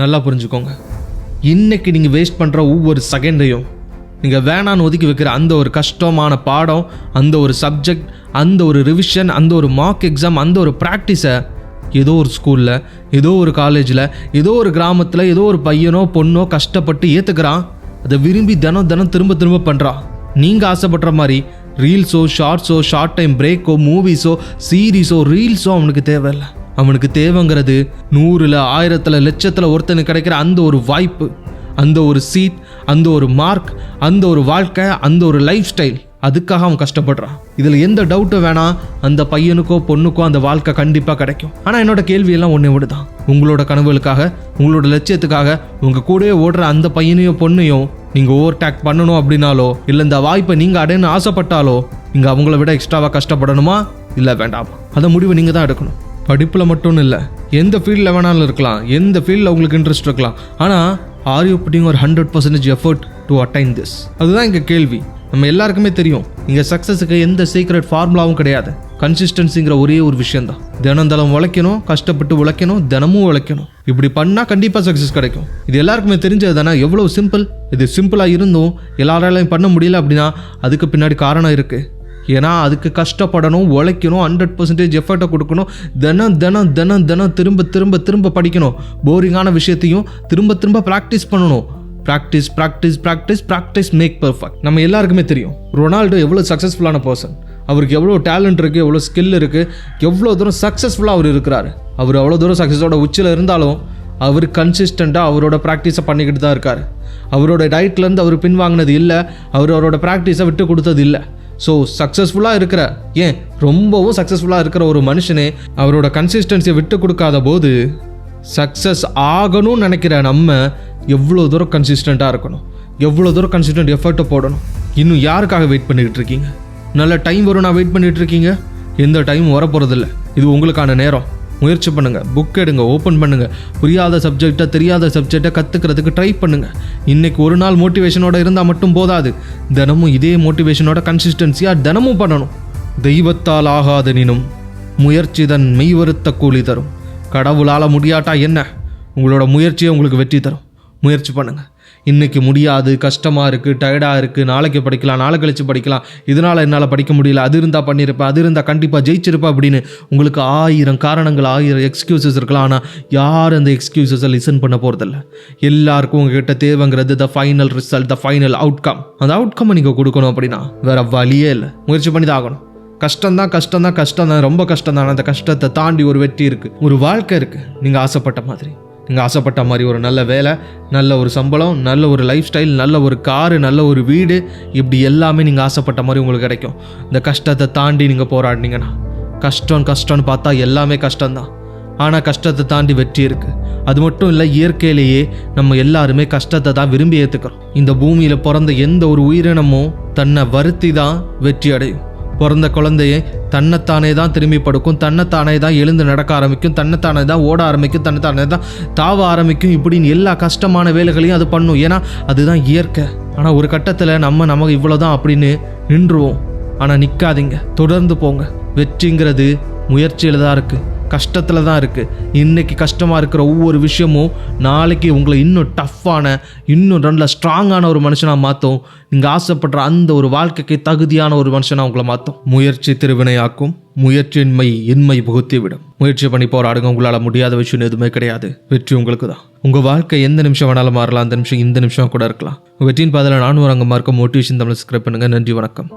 நல்லா புரிஞ்சுக்கோங்க. இன்னைக்கு நீங்கள் வேஸ்ட் பண்ணுற ஒவ்வொரு செகண்டையும் நீங்கள் வேணான்னு ஒதுக்கி வைக்கிற அந்த ஒரு கஷ்டமான பாடம் அந்த ஒரு சப்ஜெக்ட் அந்த ஒரு ரிவிஷன் அந்த ஒரு மார்க் எக்ஸாம் அந்த ஒரு ப்ராக்டிஸை ஏதோ ஒரு ஸ்கூலில் ஏதோ ஒரு காலேஜில் ஏதோ ஒரு கிராமத்தில் ஏதோ ஒரு பையனோ பொண்ணோ கஷ்டப்பட்டு ஏற்றுக்கிறான் அதை விரும்பி தினம் தினம் திரும்ப திரும்ப பண்ணுறான் நீங்கள் ஆசைப்படுற மாதிரி ரீல்ஸோ ஷார்ட்ஸோ ஷார்ட் டைம் பிரேக்கோ மூவிஸோ சீரீஸோ ரீல்ஸோ அவனுக்கு தேவையில்லை. அவனுக்கு தேவைங்கிறது நூறில் ஆயிரத்தில் லட்சத்தில் ஒருத்தனுக்கு கிடைக்கிற அந்த ஒரு வாய்ப்பு அந்த ஒரு சீட் அந்த ஒரு மார்க் அந்த ஒரு வாழ்க்கை அந்த ஒரு லைஃப் ஸ்டைல் அதுக்காக அவன் கஷ்டப்படுறான். இதில் எந்த டவுட்டும் வேணாம். அந்த பையனுக்கோ பொண்ணுக்கோ அந்த வாழ்க்கை கண்டிப்பாக கிடைக்கும். ஆனால் என்னோட கேள்வியெல்லாம் ஒன்றே விடுதான். உங்களோட கனவுகளுக்காக உங்களோட லட்சியத்துக்காக உங்கள் கூடவே ஓடுற அந்த பையனையும் பொண்ணையும் நீங்கள் ஓவர் டேக் பண்ணணும் அப்படின்னாலோ இல்லை இந்த வாய்ப்பை நீங்கள் அடையணும்னு ஆசைப்பட்டாலோ நீங்கள் அவங்கள விட எக்ஸ்ட்ராவாக கஷ்டப்படணுமா? இல்லை வேண்டாமா? அதை முடிவு நீங்கள் தான் எடுக்கணும். படிப்பில் மட்டும் இல்லை எந்த ஃபீல்டில் வேணாலும் இருக்கலாம் எந்த ஃபீல்டில் உங்களுக்கு இன்ட்ரெஸ்ட் இருக்கலாம். ஆனால் ஆர் யூ புட்டிங் ஒரு hundred percentage effort to attain this அதுதான் இங்கே கேள்வி. நம்ம எல்லாருக்குமே தெரியும் இங்கே சக்ஸஸுக்கு எந்த சீக்ரெட் ஃபார்முலாவும் கிடையாது. கன்சிஸ்டன்சிங்கிற ஒரே ஒரு விஷயம் தான் தினம் தினம் உழைக்கணும் கஷ்டப்பட்டு உழைக்கணும் தினமும் உழைக்கணும். இப்படி பண்ணால் கண்டிப்பாக சக்ஸஸ் கிடைக்கும். இது எல்லாருக்குமே தெரிஞ்சது தானே? எவ்வளோ சிம்பிள் இது சிம்பிளாக இருந்தும் எல்லாராலையும் பண்ண முடியல அப்படின்னா அதுக்கு பின்னாடி காரணம் இருக்குது ஏன்னா அதுக்கு கஷ்டப்படணும் உழைக்கணும் ஹண்ட்ரட் பர்சன்டேஜ் எஃபர்ட்டை கொடுக்கணும் தினம் தினம் தினம் தினம் திரும்ப திரும்ப திரும்ப படிக்கணும். போரிங்கான விஷயத்தையும் திரும்ப திரும்ப ப்ராக்டிஸ் பண்ணணும். Practice practice practice practice make perfect நம்ம எல்லாருக்குமே தெரியும். ரொனால்டோ எவ்வளோ சக்ஸஸ்ஃபுல்லான பர்சன் அவருக்கு எவ்வளோ டேலண்ட் இருக்குது எவ்வளோ ஸ்கில் இருக்குது எவ்வளோ தூரம் சக்ஸஸ்ஃபுல்லாக அவர் இருக்கிறார். அவர் அவ்வளோ தூரம் சக்ஸஸோட உச்சியில் இருந்தாலும் அவர் கன்சிஸ்டண்ட்டாக அவரோட ப்ராக்டிஸை பண்ணிக்கிட்டு தான் இருக்கார். அவரோட டயட்லேருந்து அவர் பின்வாங்கினது இல்லை அவர் அவரோட ப்ராக்டிஸை விட்டு கொடுத்தது இல்லை. ஸோ சக்ஸஸ்ஃபுல்லாக இருக்கிற ஏன் ரொம்பவும் சக்ஸஸ்ஃபுல்லாக இருக்கிற ஒரு மனுஷனே அவரோட கன்சிஸ்டன்சியை விட்டு கொடுக்காத போது சக்ஸஸ் ஆகணும்னு நினைக்கிற நம்ம எவ்வளோ தூரம் கன்சிஸ்டண்ட்டாக இருக்கணும்? எவ்வளோ தூரம் கன்சிஸ்டன்ட் எஃபர்ட்டை போடணும்? இன்னும் யாருக்காக வெயிட் பண்ணிக்கிட்டு இருக்கீங்க? நல்ல டைம் வரும் நான் வெயிட் பண்ணிகிட்டு இருக்கீங்க? எந்த டைம் வரப்போகிறதில்ல இது உங்களுக்கான நேரம். முயற்சி பண்ணுங்கள் புக் எடுங்க ஓப்பன் பண்ணுங்கள் புரியாத சப்ஜெக்டை தெரியாத சப்ஜெக்டை கற்றுக்கிறதுக்கு ட்ரை பண்ணுங்கள் இன்றைக்கி ஒரு நாள் மோட்டிவேஷனோட இருந்தால் மட்டும் போதாது. தினமும் இதே மோட்டிவேஷனோட கன்சிஸ்டன்சியாக தினமும் பண்ணணும். தெய்வத்தால் ஆகாதனினும் முயற்சி தன் மெய்வருத்த கூலி தரும். கடவுளால் முடியாட்டா என்ன? உங்களோட முயற்சியை உங்களுக்கு வெற்றி தரும். முயற்சி பண்ணுங்கள் இன்னைக்கு முடியாது கஷ்டமாக இருக்குது டயர்டாக இருக்குது நாளைக்கு படிக்கலாம் நாளை கழிச்சு படிக்கலாம். இதனால் என்னால் படிக்க முடியல. அது இருந்தால் பண்ணியிருப்பேன் அது இருந்தால் கண்டிப்பாக ஜெயிச்சிருப்பேன் அப்படின்னு உங்களுக்கு ஆயிரம் காரணங்கள் ஆயிரம் எக்ஸ்கியூசஸ் இருக்கலாம். ஆனால் யாரும் அந்த எக்ஸ்கியூசஸை லிசன் பண்ண போகிறதில்ல எல்லாருக்கும் உங்ககிட்ட தேவைங்கிறது the final result the final outcome அந்த அவுட்கம்மை நீங்கள் கொடுக்கணும் அப்படின்னா வேறு வழியே இல்லை. முயற்சி பண்ணி தான் ஆகணும். கஷ்டம் தான் கஷ்டம் தான் கஷ்டம் தான் ரொம்ப கஷ்டம் தான். அந்த கஷ்டத்தை தாண்டி ஒரு வெற்றி இருக்குது ஒரு வாழ்க்கை இருக்குது நீங்கள் ஆசைப்பட்ட மாதிரி. நீங்கள் ஆசைப்பட்ட மாதிரி ஒரு நல்ல வேலை நல்ல ஒரு சம்பளம் நல்ல ஒரு லைஃப் ஸ்டைல் நல்ல ஒரு காரு நல்ல ஒரு வீடு இப்படி எல்லாமே நீங்கள் ஆசைப்பட்ட மாதிரி உங்களுக்கு கிடைக்கும். இந்த கஷ்டத்தை தாண்டி நீங்கள் போராடினீங்கன்னா கஷ்டம் கஷ்டம்னு பார்த்தா எல்லாமே கஷ்டம்தான். ஆனால் கஷ்டத்தை தாண்டி வெற்றி இருக்குது அது மட்டும் இல்லை இயற்கையிலேயே நம்ம எல்லாருமே கஷ்டத்தை தான் விரும்பி ஏற்றுக்கிறோம் இந்த பூமியில் பிறந்த எந்த ஒரு உயிரினமும் தன்னை வருத்தி தான் வெற்றி அடையும். பிறந்த குழந்தையை தன்னைத்தானே தான் திரும்பி படுக்கும் தன்னைத்தானே தான் எழுந்து நடக்க ஆரம்பிக்கும் தன்னைத்தானே தான் ஓட ஆரம்பிக்கும் தன்னைத்தானே தான் தாவ ஆரம்பிக்கும். இப்படின்னு எல்லா கஷ்டமான வேலைகளையும் அது பண்ணும். ஏன்னா அதுதான் இயற்கை. ஆனால் ஒரு கட்டத்தில் நம்ம நமக்கு இவ்வளோதான் அப்படின்னு நின்றுவோம். ஆனால் நிற்காதீங்க தொடர்ந்து போங்க. வெற்றிங்கிறது முயற்சியில் தான் இருக்குது கஷ்டத்தில் தான் இருக்குது இன்றைக்கி கஷ்டமாக இருக்கிற ஒவ்வொரு விஷயமும் நாளைக்கு உங்களை இன்னும் டஃப்பான இன்னும் நல்ல ஸ்ட்ராங்கான ஒரு மனுஷனாக மாற்றும் நீங்கள் ஆசைப்படுற அந்த ஒரு வாழ்க்கைக்கு தகுதியான ஒரு மனுஷனாக உங்களை மாற்றும் முயற்சி திருவினையாக்கும் முயற்சியின்மை இன்மை புகுத்திவிடும் முயற்சி பண்ணி போராடுங்க உங்களால் முடியாத விஷயம் எதுவுமே கிடையாது. வெற்றி உங்களுக்கு தான் உங்கள் வாழ்க்கை எந்த நிமிஷம் வேணாலும் மாறலாம் அந்த நிமிஷம் இந்த நிமிஷம் கூட இருக்கலாம். வெற்றியின் பாதையில் நானும் ஒரு அங்கமாக இருக்க மோட்டிவேஷன் தமிழ் சப்ஸ்கிரைப் பண்ணுங்கள் நன்றி வணக்கம்.